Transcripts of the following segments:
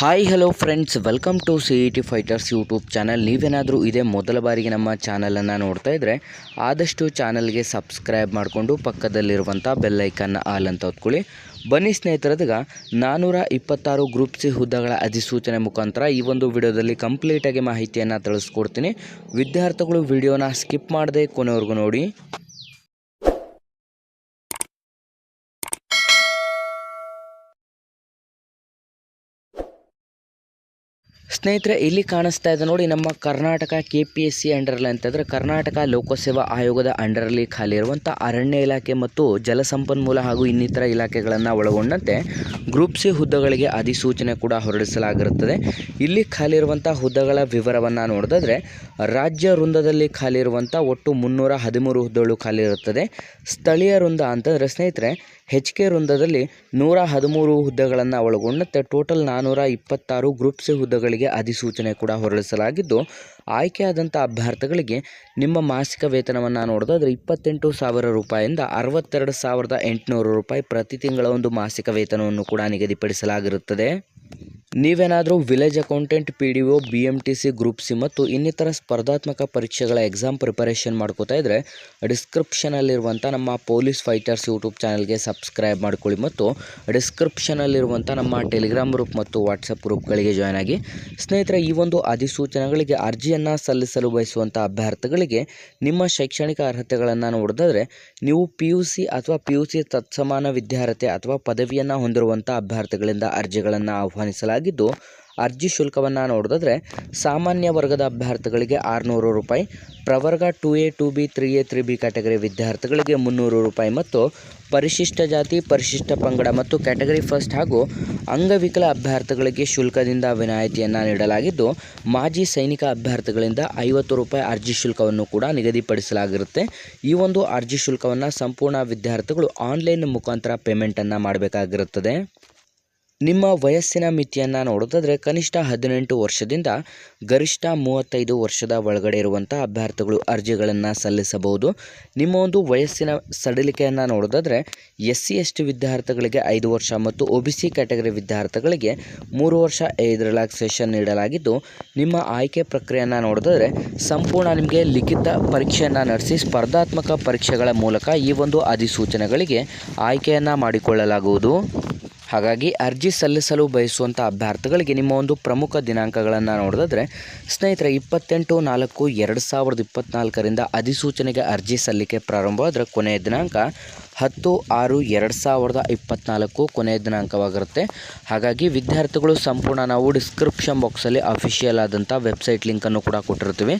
Hi hello friends welcome to C E T fighters YouTube channel ನೀವೇನಾದರೂ ಇದೇ ಮೊದಲ ಬಾರಿಗೆ ನಮ್ಮ ಚಾನಲನ್ನು ನೋಡ್ತಾ ಇದ್ದರೆ ಆದಷ್ಟು ಚಾನಲ್ಗೆ ಸಬ್ಸ್ಕ್ರೈಬ್ ಮಾಡಿಕೊಂಡು ಪಕ್ಕದಲ್ಲಿರುವಂಥ ಬೆಲ್ಲೈಕನ್ನ ಆಲ್ ಅಂತ ಹೊತ್ಕೊಳ್ಳಿ. ಬನ್ನಿ ಸ್ನೇಹಿತರದಾಗ ನಾನ್ನೂರ ಇಪ್ಪತ್ತಾರು ಗ್ರೂಪ್ ಸಿ ಹುದ್ದೆಗಳ ಅಧಿಸೂಚನೆ ಮುಖಾಂತರ ಈ ಒಂದು ವಿಡಿಯೋದಲ್ಲಿ ಕಂಪ್ಲೀಟಾಗಿ ಮಾಹಿತಿಯನ್ನು ತಿಳಿಸ್ಕೊಡ್ತೀನಿ. ವಿದ್ಯಾರ್ಥಿಗಳು ವಿಡಿಯೋನ ಸ್ಕಿಪ್ ಮಾಡದೆ ಕೊನೆವರೆಗೂ ನೋಡಿ. ಸ್ನೇಹಿತರೆ, ಇಲ್ಲಿ ಕಾಣಿಸ್ತಾ ಇದೆ ನೋಡಿ ನಮ್ಮ Karnataka K P S C ಅಂಡರಲ್ಲಿ ಅಂತಂದರೆ ಕರ್ನಾಟಕ ಲೋಕಸೇವಾ ಆಯೋಗದ ಅಂಡರಲ್ಲಿ ಖಾಲಿ ಇರುವಂಥ ಅರಣ್ಯ ಇಲಾಖೆ ಮತ್ತು ಜಲಸಂಪನ್ಮೂಲ ಹಾಗೂ ಇನ್ನಿತರ ಇಲಾಖೆಗಳನ್ನು ಒಳಗೊಂಡಂತೆ ಗ್ರೂಪ್ ಸಿ ಹುದ್ದೆಗಳಿಗೆ ಅಧಿಸೂಚನೆ ಕೂಡ ಹೊರಡಿಸಲಾಗಿರುತ್ತದೆ. ಇಲ್ಲಿ ಖಾಲಿ ಇರುವಂಥ ಹುದ್ದೆಗಳ ವಿವರವನ್ನು ನೋಡಿದ್ರೆ ರಾಜ್ಯ ವೃಂದದಲ್ಲಿ ಖಾಲಿ ಇರುವಂಥ ಒಟ್ಟು ಮುನ್ನೂರ ಹದಿಮೂರು ಹುದ್ದೆಗಳು ಖಾಲಿ ಇರುತ್ತದೆ. ಸ್ಥಳೀಯ ವೃಂದ ಅಂತಂದರೆ ಸ್ನೇಹಿತರೆ ಹೆಚ್ ಕೆ ವೃಂದದಲ್ಲಿ ನೂರ ಹದಿಮೂರು ಹುದ್ದೆಗಳನ್ನು ಒಳಗೊಂಡಂತೆ ಟೋಟಲ್ ನಾನ್ನೂರ ಇಪ್ಪತ್ತಾರು ಗ್ರೂಪ್ ಸಿ ಹುದ್ದೆಗಳಿಗೆ ಅಧಿಸೂಚನೆ ಕೂಡ ಹೊರಡಿಸಲಾಗಿದ್ದು, ಆಯ್ಕೆಯಾದಂಥ ಅಭ್ಯರ್ಥಿಗಳಿಗೆ ನಿಮ್ಮ ಮಾಸಿಕ ವೇತನವನ್ನು ನೋಡೋದಾದರೆ ಇಪ್ಪತ್ತೆಂಟು ಸಾವಿರ ರೂಪಾಯಿಂದ ಅರವತ್ತೆರಡು ಸಾವಿರದ ಎಂಟುನೂರು ರೂಪಾಯಿ ಪ್ರತಿ ತಿಂಗಳ ಒಂದು ಮಾಸಿಕ ವೇತನವನ್ನು ಕೂಡ ನಿಗದಿಪಡಿಸಲಾಗಿರುತ್ತದೆ. ನೀವೇನಾದರೂ village accountant, P D O, B M T C, group C ಮತ್ತು ಇನ್ನಿತರ ಸ್ಪರ್ಧಾತ್ಮಕ ಪರೀಕ್ಷೆಗಳ ಎಕ್ಸಾಮ್ ಪ್ರಿಪರೇಷನ್ ಮಾಡ್ಕೋತಾ ಇದ್ದರೆ ಡಿಸ್ಕ್ರಿಪ್ಷನಲ್ಲಿರುವಂಥ ನಮ್ಮ ಪೊಲೀಸ್ ಫೈಟರ್ಸ್ ಯೂಟ್ಯೂಬ್ ಚಾನಲ್ಗೆ ಸಬ್ಸ್ಕ್ರೈಬ್ ಮಾಡ್ಕೊಳ್ಳಿ ಮತ್ತು ಡಿಸ್ಕ್ರಿಪ್ಷನಲ್ಲಿರುವಂಥ ನಮ್ಮ ಟೆಲಿಗ್ರಾಮ್ ಗ್ರೂಪ್ ಮತ್ತು ವಾಟ್ಸಪ್ ಗ್ರೂಪ್ಗಳಿಗೆ ಜಾಯ್ನ್ ಆಗಿ ಸ್ನೇಹಿತರೆ, ಈ ಒಂದು ಅಧಿಸೂಚನೆಗಳಿಗೆ, ಅರ್ಜಿಯನ್ನು ಸಲ್ಲಿಸಲು ಬಯಸುವಂಥ ಅಭ್ಯರ್ಥಿಗಳಿಗೆ ನಿಮ್ಮ ಶೈಕ್ಷಣಿಕ ಅರ್ಹತೆಗಳನ್ನು ನೋಡಿದ್ರೆ ನೀವು ಪಿ ಯು ಸಿ ಅಥವಾ ಪಿ ಯು ಸಿ ತತ್ಸಮಾನ ವಿದ್ಯಾರ್ಹತೆ ಅಥವಾ ಪದವಿಯನ್ನು ಹೊಂದಿರುವಂಥ ಅಭ್ಯರ್ಥಿಗಳಿಂದ ಅರ್ಜಿಗಳನ್ನು ಆಹ್ವಾನಿಸಲಾಗಿದ್ದು ಅರ್ಜಿ ಶುಲ್ಕವನ್ನು ನೋಡಿದ್ರೆ ಸಾಮಾನ್ಯ ವರ್ಗದ ಅಭ್ಯರ್ಥಿಗಳಿಗೆ ಆರುನೂರು ರೂಪಾಯಿ, ಪ್ರವರ್ಗ two A two B three A three B category ವಿದ್ಯಾರ್ಥಿಗಳಿಗೆ ಮುನ್ನೂರು ರೂಪಾಯಿ ಮತ್ತು ಪರಿಶಿಷ್ಟ ಜಾತಿ, ಪರಿಶಿಷ್ಟ ಪಂಗಡ ಮತ್ತು ಕ್ಯಾಟಗರಿ ಫಸ್ಟ್ ಹಾಗೂ ಅಂಗವಿಕಲ ಅಭ್ಯರ್ಥಿಗಳಿಗೆ ಶುಲ್ಕದಿಂದ ವಿನಾಯಿತಿಯನ್ನು ನೀಡಲಾಗಿದ್ದು, ಮಾಜಿ ಸೈನಿಕ ಅಭ್ಯರ್ಥಿಗಳಿಂದ ಐವತ್ತು ರೂಪಾಯಿ ಅರ್ಜಿ ಶುಲ್ಕವನ್ನು ಕೂಡ ನಿಗದಿಪಡಿಸಲಾಗಿರುತ್ತೆ. ಈ ಒಂದು ಅರ್ಜಿ ಶುಲ್ಕವನ್ನು ಸಂಪೂರ್ಣ ವಿದ್ಯಾರ್ಥಿಗಳು ಆನ್ಲೈನ್ ಮುಖಾಂತರ ಪೇಮೆಂಟನ್ನು ಮಾಡಬೇಕಾಗಿರುತ್ತದೆ. ನಿಮ್ಮ ವಯಸ್ಸಿನ ಮಿತಿಯನ್ನು ನೋಡೋದಾದರೆ ಕನಿಷ್ಠ ಹದಿನೆಂಟು ವರ್ಷದಿಂದ ಗರಿಷ್ಠ ಮೂವತ್ತೈದು ವರ್ಷದ ಒಳಗಡೆ ಇರುವಂಥ ಅಭ್ಯರ್ಥಿಗಳು ಅರ್ಜಿಗಳನ್ನು ಸಲ್ಲಿಸಬಹುದು. ನಿಮ್ಮ ಒಂದು ವಯಸ್ಸಿನ ಸಡಿಲಿಕೆಯನ್ನು ನೋಡೋದಾದರೆ ಎಸ್ ಸಿ, ಎಸ್ ಟಿ ವಿದ್ಯಾರ್ಥಿಗಳಿಗೆ ಐದು ವರ್ಷ ಮತ್ತು ಒ ಬಿ ಸಿ ಕ್ಯಾಟಗರಿ ವಿದ್ಯಾರ್ಥಿಗಳಿಗೆ ಮೂರು ವರ್ಷ ಏಜ್ ರಿಲ್ಯಾಕ್ಸೇಷನ್ ನೀಡಲಾಗಿದ್ದು, ನಿಮ್ಮ ಆಯ್ಕೆ ಪ್ರಕ್ರಿಯೆಯನ್ನು ನೋಡೋದಾದರೆ ಸಂಪೂರ್ಣ ನಿಮಗೆ ಲಿಖಿತ ಪರೀಕ್ಷೆಯನ್ನು ನಡೆಸಿ ಸ್ಪರ್ಧಾತ್ಮಕ ಪರೀಕ್ಷೆಗಳ ಮೂಲಕ ಈ ಒಂದು ಅಧಿಸೂಚನೆಗಳಿಗೆ ಆಯ್ಕೆಯನ್ನು ಮಾಡಿಕೊಳ್ಳಲಾಗುವುದು. ಹಾಗಾಗಿ ಅರ್ಜಿ ಸಲ್ಲಿಸಲು ಬಯಸುವಂಥ ಅಭ್ಯರ್ಥಿಗಳಿಗೆ ನಿಮ್ಮ ಒಂದು ಪ್ರಮುಖ ದಿನಾಂಕಗಳನ್ನು ನೋಡಿದ್ರೆ ಸ್ನೇಹಿತರೆ, ಇಪ್ಪತ್ತೆಂಟು, ನಾಲ್ಕು, ಎರಡು ಸಾವಿರದ ಇಪ್ಪತ್ತ್ನಾಲ್ಕರಿಂದ ಅಧಿಸೂಚನೆಗೆ ಅರ್ಜಿ ಸಲ್ಲಿಕೆ ಪ್ರಾರಂಭವಾದರೆ ಕೊನೆಯ ದಿನಾಂಕ ಹತ್ತು, ಆರು, ಎರಡು ಸಾವಿರದ ಇಪ್ಪತ್ತ್ನಾಲ್ಕು ಕೊನೆಯ ದಿನಾಂಕವಾಗಿರುತ್ತೆ. ಹಾಗಾಗಿ ವಿದ್ಯಾರ್ಥಿಗಳು ಸಂಪೂರ್ಣ ನಾವು ಡಿಸ್ಕ್ರಿಪ್ಷನ್ ಬಾಕ್ಸಲ್ಲಿ ಅಫಿಷಿಯಲ್ ಆದಂಥ ವೆಬ್ಸೈಟ್ ಲಿಂಕನ್ನು ಕೂಡ ಕೊಟ್ಟಿರ್ತೀವಿ.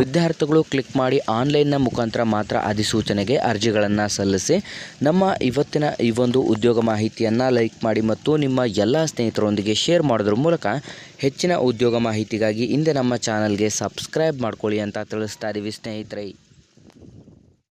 ವಿದ್ಯಾರ್ಥಿಗಳು ಕ್ಲಿಕ್ ಮಾಡಿ ಆನ್ಲೈನ್ನ ಮುಖಾಂತರ ಮಾತ್ರ ಅಧಿಸೂಚನೆಗೆ ಅರ್ಜಿಗಳನ್ನು ಸಲ್ಲಿಸಿ, ನಮ್ಮ ಇವತ್ತಿನ ಈ ಒಂದು ಉದ್ಯೋಗ ಮಾಹಿತಿಯನ್ನು ಲೈಕ್ ಮಾಡಿ ಮತ್ತು ನಿಮ್ಮ ಎಲ್ಲ ಸ್ನೇಹಿತರೊಂದಿಗೆ ಶೇರ್ ಮಾಡೋದ್ರ ಮೂಲಕ ಹೆಚ್ಚಿನ ಉದ್ಯೋಗ ಮಾಹಿತಿಗಾಗಿ ಹಿಂದೆ ನಮ್ಮ ಚಾನಲ್ಗೆ ಸಬ್ಸ್ಕ್ರೈಬ್ ಮಾಡ್ಕೊಳ್ಳಿ ಅಂತ ತಿಳಿಸ್ತಾ ಇದ್ದೀವಿ ಸ್ನೇಹಿತರೆ.